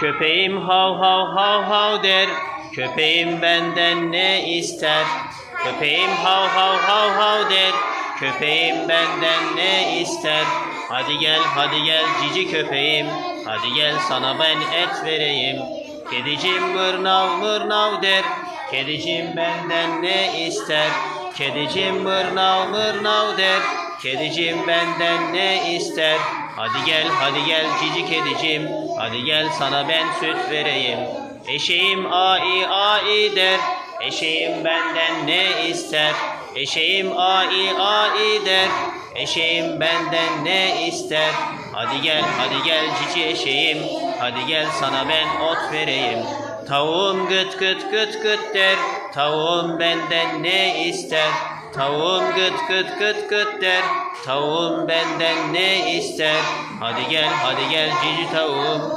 Köpeğim hav hav hav hav der. Köpeğim benden ne ister? Köpeğim hav hav hav hav der. Köpeğim benden ne ister? Hadi gel hadi gel cici köpeğim. Hadi gel sana ben et vereyim. Kedicim mırnav mırnav der. Kedicim benden ne ister? Kedicim mırnav mırnav der. Kedicim benden ne ister? Hadi gel hadi gel cici kedicim. Hadi gel sana ben süt vereyim. Eşeğim ai ai der. Eşeğim benden ne ister? Eşeğim ai ai der. Eşeğim benden ne ister? Hadi gel hadi gel cici eşeğim. Hadi gel sana ben ot vereyim. Tavuğum gıt gıt gıt gıt der. Tavuğum benden ne ister? Tavuğum gıt gıt gıt gıt der. Tavuğum benden ne ister? Hadi gel hadi gel cici tavuğum.